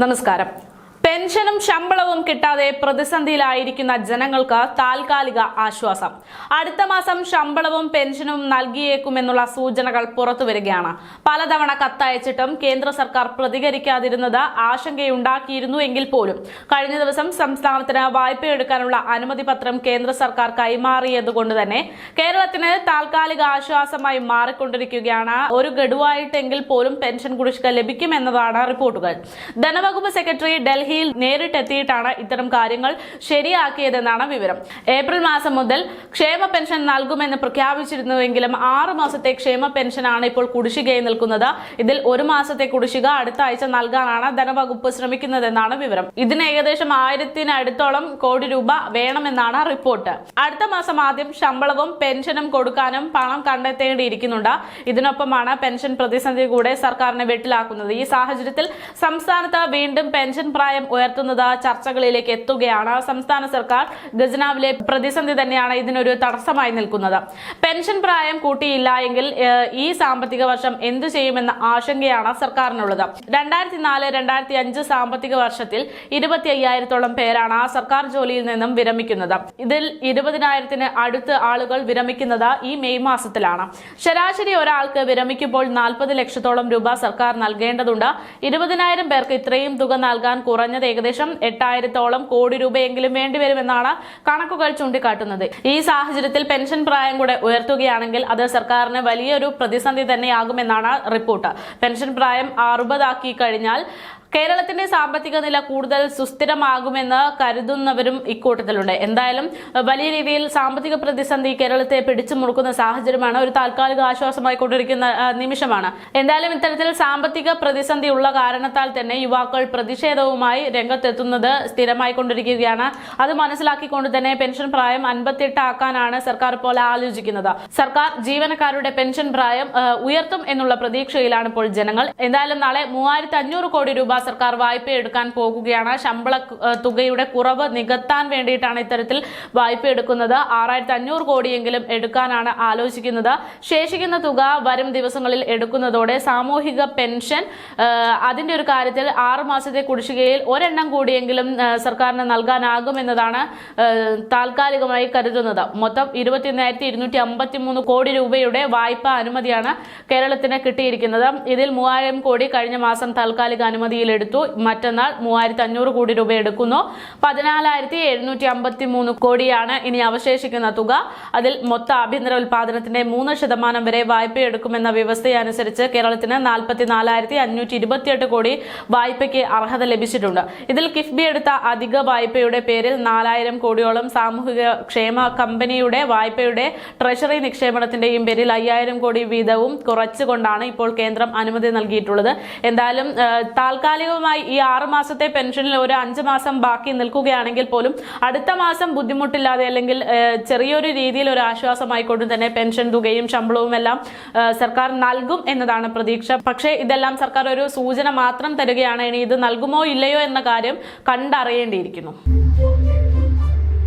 നമസ്കാരം പെൻഷനും ശമ്പളവും കിട്ടാതെ പ്രതിസന്ധിയിലായിരിക്കുന്ന ജനങ്ങൾക്ക് താൽക്കാലിക ആശ്വാസം. അടുത്ത മാസം ശമ്പളവും പെൻഷനും നൽകിയേക്കുമെന്നുള്ള സൂചനകൾ പുറത്തു വരികയാണ് പലതവണ കത്തയച്ചിട്ടും കേന്ദ്ര സർക്കാർ പ്രതികരിക്കാതിരുന്നത് ആശങ്കയുണ്ടാക്കിയിരുന്നു എങ്കിൽ പോലും. കഴിഞ്ഞ ദിവസം സംസ്ഥാനത്തിന് വായ്പയെടുക്കാനുള്ള അനുമതി പത്രം കേന്ദ്ര സർക്കാർ കൈമാറിയതുകൊണ്ട് തന്നെ കേരളത്തിന് താൽക്കാലിക ആശ്വാസമായി മാറിക്കൊണ്ടിരിക്കുകയാണ്. ഒരു ഗഡുവായിട്ടെങ്കിൽ പോലും പെൻഷൻ കുടിശ്ശിക ലഭിക്കുമെന്നതാണ് റിപ്പോർട്ടുകൾ. ധനവകുപ്പ് സെക്രട്ടറി ഡൽഹിയിൽ നേരിട്ടെത്തിയിട്ടാണ് ഇത്തരം കാര്യങ്ങൾ ശരിയാക്കിയതെന്നാണ് വിവരം. ഏപ്രിൽ മാസം മുതൽ ക്ഷേമ പെൻഷൻ നൽകുമെന്ന് പ്രഖ്യാപിച്ചിരുന്നുവെങ്കിലും ആറു മാസത്തെ ക്ഷേമ പെൻഷനാണ് ഇപ്പോൾ കുടിശ്ശികയായി നിൽക്കുന്നത്. ഇതിൽ ഒരു മാസത്തെ കുടിശ്ശിക അടുത്ത ആഴ്ച നൽകാനാണ് ധനവകുപ്പ് ശ്രമിക്കുന്നതെന്നാണ് വിവരം. ഇതിന് ഏകദേശം ആയിരത്തിനടുത്തോളം കോടി രൂപ വേണമെന്നാണ് റിപ്പോർട്ട്. അടുത്ത മാസം ആദ്യം ശമ്പളവും പെൻഷനും കൊടുക്കാനും പണം കണ്ടെത്തേണ്ടിയിരിക്കുന്നുണ്ട്. ഇതിനൊപ്പമാണ് പെൻഷൻ പ്രതിസന്ധി കൂടെ സർക്കാരിനെ വെട്ടിലാക്കുന്നത്. ഈ സാഹചര്യത്തിൽ സംസ്ഥാനത്ത് വീണ്ടും പെൻഷൻ പ്രായം ഉയർത്തുന്നത് ചർച്ചകളിലേക്ക് എത്തുകയാണ്. സംസ്ഥാന സർക്കാർ ഖജനാവിലെ പ്രതിസന്ധി തന്നെയാണ് ഇതിനൊരു തടസ്സമായി നിൽക്കുന്നത്. പെൻഷൻ പ്രായം കൂട്ടിയില്ല എങ്കിൽ ഈ സാമ്പത്തിക വർഷം എന്തു ചെയ്യുമെന്ന ആശങ്കയാണ് സർക്കാരിനുള്ളത്. രണ്ടായിരത്തി നാല് രണ്ടായിരത്തി അഞ്ച് സാമ്പത്തിക വർഷത്തിൽ ഇരുപത്തി അയ്യായിരത്തോളം പേരാണ് സർക്കാർ ജോലിയിൽ നിന്നും വിരമിക്കുന്നത്. ഇതിൽ ഇരുപതിനായിരത്തിന് അടുത്ത് ആളുകൾ വിരമിക്കുന്നത് ഈ മെയ് മാസത്തിലാണ്. ശരാശരി ഒരാൾക്ക് വിരമിക്കുമ്പോൾ നാൽപ്പത് ലക്ഷത്തോളം രൂപ സർക്കാർ നൽകേണ്ടതുണ്ട്. ഇരുപതിനായിരം പേർക്ക് ഇത്രയും തുക നൽകാൻ കുറഞ്ഞത് ഏകദേശം എട്ടായിരത്തോളം കോടി രൂപയെങ്കിലും വേണ്ടിവരുമെന്നാണ് കണക്കുകൾ ചൂണ്ടിക്കാട്ടുന്നത്. ഈ സാഹചര്യത്തിൽ പെൻഷൻ പ്രായം കൂടെ ഉയർത്തുകയാണെങ്കിൽ അത് സർക്കാരിന് വലിയൊരു പ്രതിസന്ധി തന്നെയാകുമെന്നാണ് റിപ്പോർട്ട്. പെൻഷൻ പ്രായം അറുപതാക്കി കഴിഞ്ഞാൽ കേരളത്തിന്റെ സാമ്പത്തിക നില കൂടുതൽ സുസ്ഥിരമാകുമെന്ന് കരുതുന്നവരും ഇക്കൂട്ടത്തിലുണ്ട്. എന്തായാലും വലിയ രീതിയിൽ സാമ്പത്തിക പ്രതിസന്ധി കേരളത്തെ പിടിച്ചു മുറുക്കുന്ന സാഹചര്യമാണ് ഒരു താൽക്കാലിക ആശ്വാസമായി കൊണ്ടിരിക്കുന്ന നിമിഷമാണ്. എന്തായാലും ഇത്തരത്തിൽ സാമ്പത്തിക പ്രതിസന്ധി ഉള്ള കാരണത്താൽ തന്നെ യുവാക്കൾ പ്രതിഷേധവുമായി രംഗത്തെത്തുന്നത് സ്ഥിരമായി കൊണ്ടിരിക്കുകയാണ്. അത് മനസ്സിലാക്കിക്കൊണ്ട് തന്നെ പെൻഷൻ പ്രായം അൻപത്തിയെട്ട് ആക്കാനാണ് സർക്കാർ ഇപ്പോൾ ആലോചിക്കുന്നത്. സർക്കാർ ജീവനക്കാരുടെ പെൻഷൻ പ്രായം ഉയർത്തും എന്നുള്ള പ്രതീക്ഷയിലാണ് ഇപ്പോൾ ജനങ്ങൾ. എന്തായാലും നാളെ മൂവായിരത്തി കോടി രൂപ സർക്കാർ വായ്പ എടുക്കാൻ പോകുകയാണ്. ശമ്പള തുകയുടെ കുറവ് നികത്താൻ വേണ്ടിയിട്ടാണ് ഇത്തരത്തിൽ വായ്പ എടുക്കുന്നത്. ആറായിരത്തി അഞ്ഞൂറ് കോടിയെങ്കിലും എടുക്കാനാണ് ആലോചിക്കുന്നത്. ശേഷിക്കുന്ന തുക വരും ദിവസങ്ങളിൽ എടുക്കുന്നതോടെ സാമൂഹിക പെൻഷൻ അതിന്റെ ഒരു കാര്യത്തിൽ ആറു മാസത്തെ കുടിശ്ശികയിൽ ഒരെണ്ണം കൂടിയെങ്കിലും സർക്കാരിന് നൽകാനാകുമെന്നതാണ് താൽക്കാലികമായി കരുതുന്നത്. മൊത്തം ഇരുപത്തിയൊന്നായിരത്തി ഇരുന്നൂറ്റി അമ്പത്തി മൂന്ന് കോടി രൂപയുടെ വായ്പ അനുമതിയാണ് കേരളത്തിന് കിട്ടിയിരിക്കുന്നത്. ഇതിൽ മൂവായിരം കോടി കഴിഞ്ഞ മാസം താൽക്കാലിക അനുമതിയിൽ എടുത്തു. മറ്റന്നാൾ മൂവായിരത്തി അഞ്ഞൂറ് കോടി രൂപ എടുക്കുന്നു. പതിനാലായിരത്തി എഴുന്നൂറ്റി അമ്പത്തി മൂന്ന് കോടിയാണ് ഇനി അവശേഷിക്കുന്ന തുക. അതിൽ മൊത്ത ആഭ്യന്തര ഉൽപാദനത്തിന്റെ മൂന്ന് ശതമാനം വരെ വായ്പ എടുക്കുമെന്ന വ്യവസ്ഥയനുസരിച്ച് കേരളത്തിന് നാൽപ്പത്തി നാലായിരത്തി അഞ്ഞൂറ്റി ഇരുപത്തിയെട്ട് കോടി വായ്പയ്ക്ക് അർഹത ലഭിച്ചിട്ടുണ്ട്. ഇതിൽ കിഫ്ബി എടുത്ത അധിക വായ്പയുടെ പേരിൽ നാലായിരം കോടിയോളം സാമൂഹിക ക്ഷേമ കമ്പനിയുടെ വായ്പയുടെ ട്രഷറി നിക്ഷേപണത്തിന്റെയും പേരിൽ അയ്യായിരം കോടി വീതവും കുറച്ചുകൊണ്ടാണ് ഇപ്പോൾ കേന്ദ്രം അനുമതി നൽകിയിട്ടുള്ളത്. എന്തായാലും ആ, താൽക്കാലികമായി ഈ ആറ് മാസത്തെ പെൻഷനിൽ ഒരു അഞ്ച് മാസം ബാക്കി നിൽക്കുകയാണെങ്കിൽ പോലും അടുത്ത മാസം ബുദ്ധിമുട്ടില്ലാതെ അല്ലെങ്കിൽ ചെറിയൊരു രീതിയിൽ ഒരു ആശ്വാസമായിക്കൊണ്ട് തന്നെ പെൻഷൻ തുകയും ശമ്പളവും എല്ലാം സർക്കാർ നൽകും എന്നതാണ് പ്രതീക്ഷ. പക്ഷേ ഇതെല്ലാം സർക്കാർ ഒരു സൂചന മാത്രം തരികയാണ്. ഇനി ഇത് നൽകുമോ ഇല്ലയോ എന്ന കാര്യം കണ്ടറിയേണ്ടിയിരിക്കുന്നു.